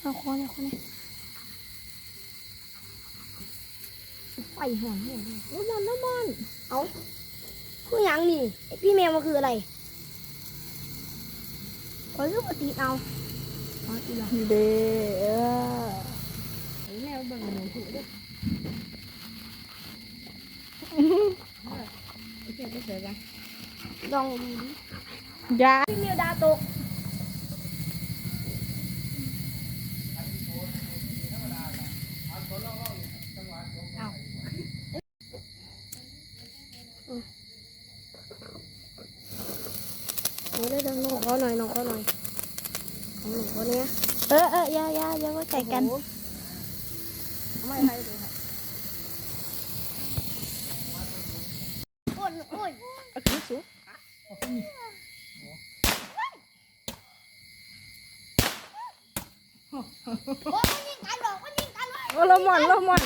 เอาคอเนี่ยคอเนี่ยไฟหอนเนี่ยน้ำมันน้ำมันเอาคือหยังนี่ไอพี่แมวมันคืออะไรโอ้ยคือปกติเอาอ๋ออีหลังเด้อไอแมวเบิ่งหนูถือด้วยไอเจ้าก็เสือกันลองดูดิยาพี่แมวดาตก เดี๋ยวเดี๋ยวเดี๋ยวน้องขอหน่อยน้องขอหน่อยของหนูคนเนี้ยเออเออยายาอย่าไว้ใจกันโอ้โหไม่ให้เลยค่ะโอ้ยโอ้ยเอาขึ้นสูงโอ้ยมันยิงกันหรอกมันยิงกันเลยโอ้ละหมอนละหมอน